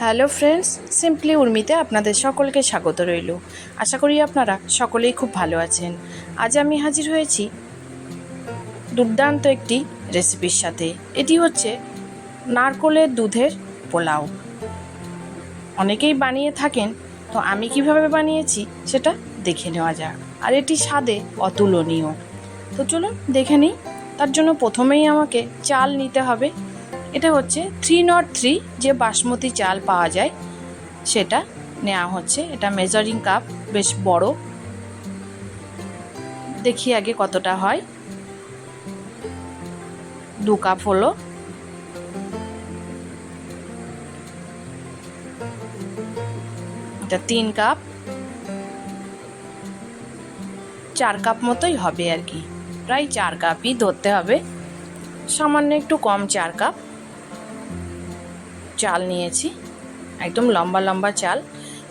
Hello friends simply উর্মিতে আপনাদের সকলকে স্বাগত রইল। আশা করি আপনারা সকলেই খুব ভালো আছেন। আজ আমি হাজির হয়েছি দুর্দান্ত একটি রেসিপির সাথে। এটি হচ্ছে নারকোলের দুধের পোলাও। অনেকেই বানিয়ে থাকেন, তো আমি কীভাবে বানিয়েছি সেটা দেখে নেওয়া যাক। আর এটি স্বাদে অতুলনীয়। তো চলুন দেখে নিই। তার জন্য প্রথমেই আমাকে চাল নিতে হবে। এটা হচ্ছে থ্রি নট থ্রি যে বাসমতি চাল পাওয়া যায়, সেটা নেওয়া হচ্ছে। এটা মেজারিং কাপ বেশ বড়। দেখি আগে কতটা হয়। দু কাপ হলো। এটা তিন কাপ চার কাপ মতোই হবে আর কি। প্রায় চার কাপই ধরতে হবে। সামান্য একটু কম চার কাপ চাল নিয়েছি। একদম লম্বা লম্বা চাল।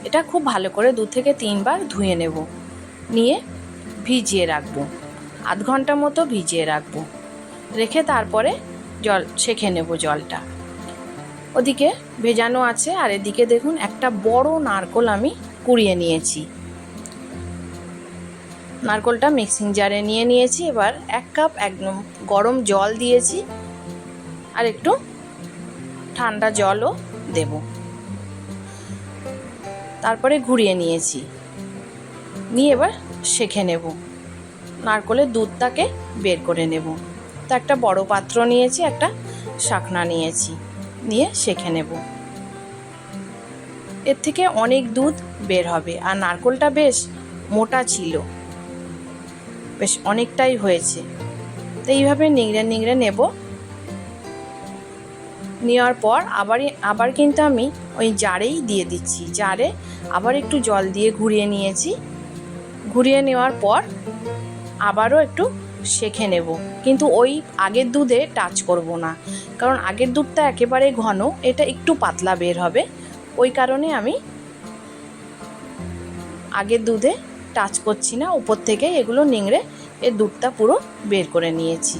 এটা খুব ভালো করে দু থেকে তিনবার ধুয়ে নেব। নিয়ে ভিজিয়ে রাখব। আধ ঘণ্টা মতো ভিজিয়ে রাখব। রেখে তারপরে জল, ছেঁকে নেব জলটা। ওদিকে ভেজানো আছে। আর এদিকে দেখুন, একটা বড় নারকোল আমি কুড়িয়ে নিয়েছি। নারকোলটা মিক্সিং জারে নিয়ে নিয়েছি। এবার এক কাপ একদম গরম জল দিয়েছি। আর একটু ঠান্ডা জলও দেব। তারপরে ঘুরিয়ে নিয়েছি। নিয়ে এবার শেখে নেব। নারকলের দুধটাকে বের করে নেব। তো একটা বড় পাত্র নিয়েছি, একটা শাকনা নিয়েছি। নিয়ে শেখে নেব। এর থেকে অনেক দুধ বের হবে। আর নারকলটা বেশ মোটা ছিল। বেশ অনেকটাই হয়েছে। তো এইভাবে নিংড়ে নিংড়ে নেব। নেওয়ার পর আবার আবার কিন্তু আমি ওই জারেই দিয়ে দিচ্ছি। জারে আবার একটু জল দিয়ে ঘুরিয়ে নিয়েছি। ঘুরিয়ে নেওয়ার পর আবারও একটু শেখে নেব। কিন্তু ওই আগের দুধে টাচ করব না। কারণ আগের দুধটা একেবারে ঘন, এটা একটু পাতলা বের হবে। ওই কারণে আমি আগের দুধে টাচ করছি না। উপর থেকে এগুলো নিংড়ে এর দুধটা পুরো বের করে নিয়েছি।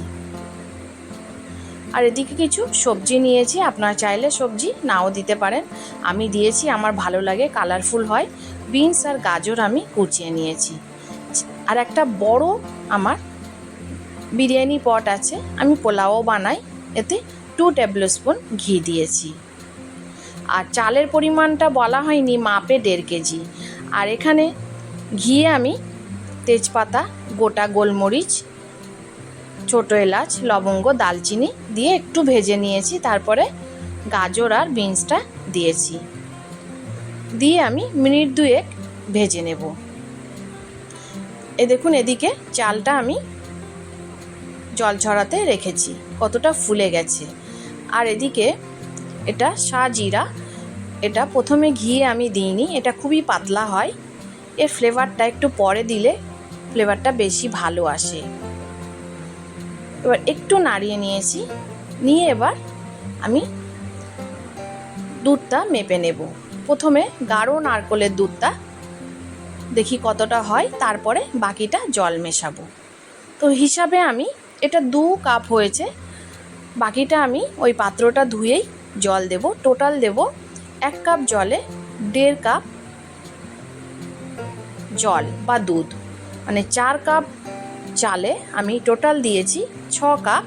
আর এদিকে কিছু সবজি নিয়েছি, আপনারা চাইলে সবজি নাও দিতে পারেন। আমি দিয়েছি, আমার ভালো লাগে কালারফুল হয়। বিনস আর গাজর আমি কুচিয়ে নিয়েছি। আর একটা বড় আমার বিরিয়ানি পট আছে, আমি পোলাও বানাই, এতে টু টেবিল স্পুন ঘি দিয়েছি। আর চালের পরিমাণটা বলা হয়নি, মাপে দেড় কেজি। আর এখানে ঘিয়ে আমি তেজপাতা, গোটা গোলমরিচ ছোটো এলাচ, লবঙ্গ, দালচিনি দিয়ে একটু ভেজে নিয়েছি। তারপরে গাজর আর বিনসটা দিয়েছি। দিয়ে আমি মিনিট দুয়েক ভেজে নেব। এ দেখুন, এদিকে চালটা আমি জল ছড়াতে রেখেছি, কতটা ফুলে গেছে। আর এদিকে এটা জিরা, এটা প্রথমে ঘিয়ে আমি দিইনি, এটা খুবই পাতলা হয়। এর ফ্লেভারটা একটু পরে দিলে ফ্লেভারটা বেশি ভালো আসে। এবার একটু নাড়িয়ে নিয়েছি। নিয়ে এবার আমি দুধটা মেপে নেব। প্রথমে গাঢ় নারকলের দুধটা দেখি কতটা হয়, তারপরে বাকিটা জল মেশাবো। তো হিসাবে আমি এটা দু কাপ হয়েছে, বাকিটা আমি ওই পাত্রটা ধুয়েই জল দেব। টোটাল দেব এক কাপ জলে দেড় কাপ জল বা দুধ মানে চার কাপ চালে আমি টোটাল দিয়েছি ছ কাপ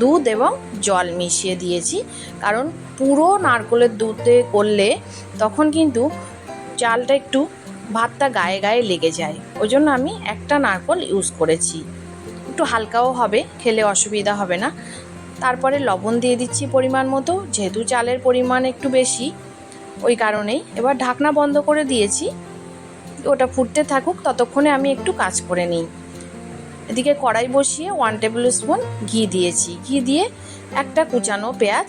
দুধ এবং জল মিশিয়ে দিয়েছি। কারণ পুরো নারকলের দুধে করলে তখন কিন্তু চালটা একটু ভাতটা গায়ে গায়ে লেগে যায়। ওই জন্য আমি একটা নারকল ইউজ করেছি। একটু হালকাও হবে, খেলে অসুবিধা হবে না। তারপরে লবণ দিয়ে দিচ্ছি পরিমাণ মতো, যেহেতু চালের পরিমাণ একটু বেশি, ওই কারণেই। এবার ঢাকনা বন্ধ করে দিয়েছি। ওটা ফুটতে থাকুক, ততক্ষণে আমি একটু কাজ করে নিই। এদিকে কড়াই বসিয়ে ওয়ান টেবিল স্পুন ঘি দিয়েছি। ঘি দিয়ে একটা কুচানো পেঁয়াজ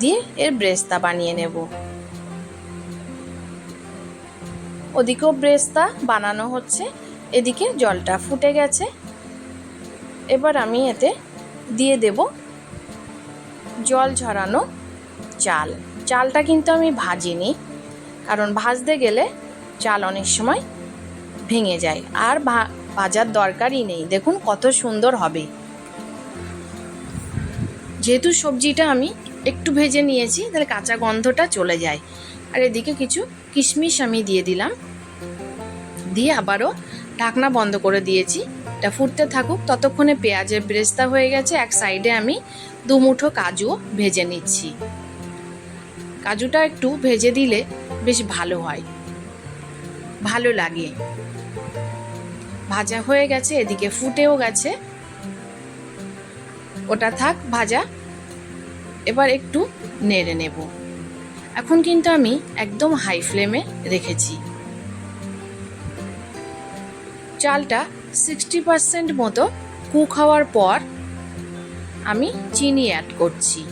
দিয়ে এর ব্রেস্তা বানিয়ে নেব। ওদিকেও ব্রেস্তা বানানো হচ্ছে, এদিকে জলটা ফুটে গেছে। এবার আমি এতে দিয়ে দেব জল ঝরানো চাল। চালটা কিন্তু আমি ভাজিনি, কারণ ভাজতে গেলে চাল অনেক সময় ভেঙে যায়। আর ভাজার দরকারই নেই। দেখুন কত সুন্দর হবে। যেহেতু সবজিটা আমি একটু ভেজে নিয়েছি, তাহলে কাঁচা গন্ধটা চলে যায়। আর এদিকে কিছু কিশমিশ আমি দিয়ে দিলাম। দিয়ে আবারও ঢাকনা বন্ধ করে দিয়েছি। এটা ফুটতে থাকুক, ততক্ষণে পেঁয়াজের ব্রেস্তা হয়ে গেছে। এক সাইডে আমি দু মুঠো কাজু ভেজে নিচ্ছি। কাজুটা একটু ভেজে দিলে বেশ ভালো হয়। ভালো লাগে। ভাজা হয়ে গেছে, এদিকে ফুটেও গেছে। ওটা থাক, ভাজা। এবার একটু নেড়ে নেব। এখন কিন্তু আমি একদম হাই ফ্লেমে রেখেছি। চালটা সিক্সটি পারসেন্ট মতো কুক হওয়ার পর আমি চিনি অ্যাড করছি।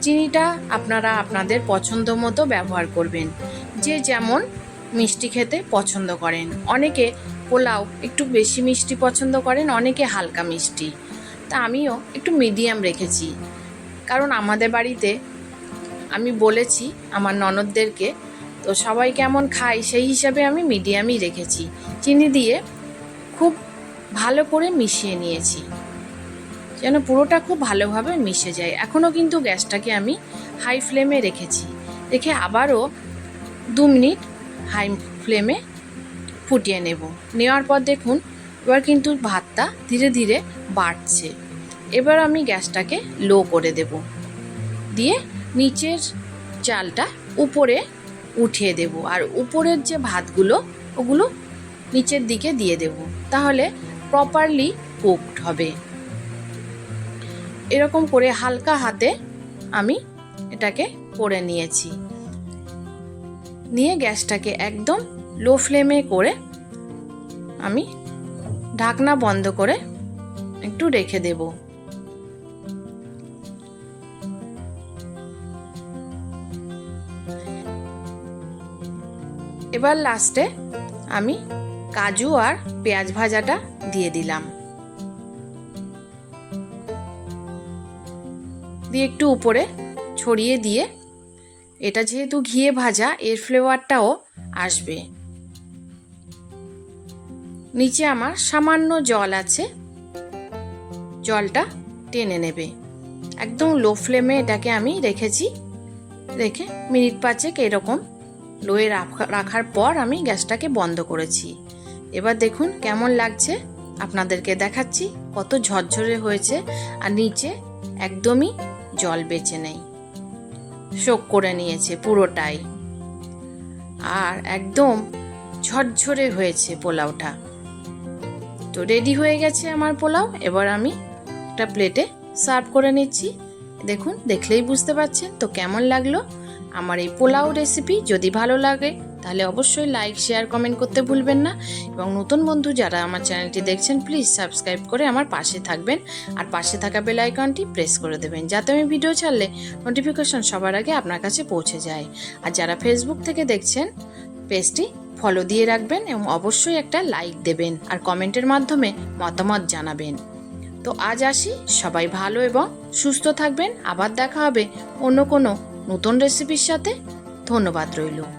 চিনিটা আপনারা আপনাদের পছন্দ মতো ব্যবহার করবেন। যে যেমন মিষ্টি খেতে পছন্দ করেন। অনেকে পোলাও একটু বেশি মিষ্টি পছন্দ করেন, অনেকে হালকা মিষ্টি। তা আমিও একটু মিডিয়াম রেখেছি। কারণ আমাদের বাড়িতে আমি বলেছি, আমার ননদদেরকে, তো সবাই কেমন খায় সেই হিসাবে আমি মিডিয়ামই রেখেছি। চিনি দিয়ে খুব ভালো করে মিশিয়ে নিয়েছি। যেন পুরোটা খুব ভালোভাবে মিশে যায়। এখনও কিন্তু গ্যাসটাকে আমি হাই ফ্লেমে রেখেছি। রেখে আবারও দু মিনিট হাই ফ্লেমে ফুটিয়ে নেব। নেওয়ার পর দেখুন, এবার কিন্তু ভাতটা ধীরে ধীরে বাড়ছে। এবার আমি গ্যাসটাকে লো করে দেব। দিয়ে নিচের চালটা উপরে উঠিয়ে দেব। আর উপরের যে ভাতগুলো, ওগুলো নিচের দিকে দিয়ে দেব। তাহলে প্রপারলি কুকড হবে। এরকম করে হালকা হাতে আমি এটাকে করে নিয়েছি। নিয়ে গ্যাসটাকে একদম লো ফ্লেমে করে আমি ঢাকনা বন্ধ করে একটু রেখে দেব। এবার লাস্টে আমি কাজু আর পেঁয়াজ ভাজাটা দিয়ে দিলাম। দিয়ে একটু উপরে ছড়িয়ে দিয়ে এটা যেহেতু ঘিয়ে ভাজা, এর ফ্লেভারটাও আসবে। নিচে আমার সামান্য জল আছে। জলটা টেনে নেবে। একদম লো ফ্লেমে এটাকে আমি রেখেছি। রেখে মিনিট পাঁচেক এরকম লোয়ে রাখার পর আমি গ্যাসটাকে বন্ধ করেছি। এবার দেখুন কেমন লাগছে। আপনাদেরকে দেখাচ্ছি কত ঝরঝরে হয়েছে। আর নিচে একদমই জল বেঁচে নেই। শোক করে নিয়েছে পুরোটাই। আর একদম ঝরঝরে হয়েছে পোলাওটা। তো রেডি হয়ে গেছে আমার পোলাও, এবার আমি একটা প্লেটে সার্ভ করে নিচ্ছি। দেখুন, দেখলেই বুঝতে পারছেন তো কেমন লাগল। আমার এই পোলাও রেসিপি যদি ভালো লাগে তাহলে অবশ্যই লাইক শেয়ার কমেন্ট করতে ভুলবেন না। এবং নতুন বন্ধু যারা আমার চ্যানেলটি দেখছেন প্লিজ সাবস্ক্রাইব করে আমার পাশে থাকবেন। আর পাশে থাকা বেল আইকনটি প্রেস করে দেবেন, যাতে আমি ভিডিও ছাড়লে নোটিফিকেশন সবার আগে আপনার কাছে পৌঁছে যায়। আর যারা ফেসবুক থেকে দেখছেন পেজটি ফলো দিয়ে রাখবেন এবং অবশ্যই একটা লাইক দেবেন আর কমেন্টের মাধ্যমে মতামত জানাবেন। তো আজ আসি, সবাই ভালো এবং সুস্থ থাকবেন। আবার দেখা হবে অন্য কোনো নতুন রেসিপির সাথে। ধন্যবাদ রইল।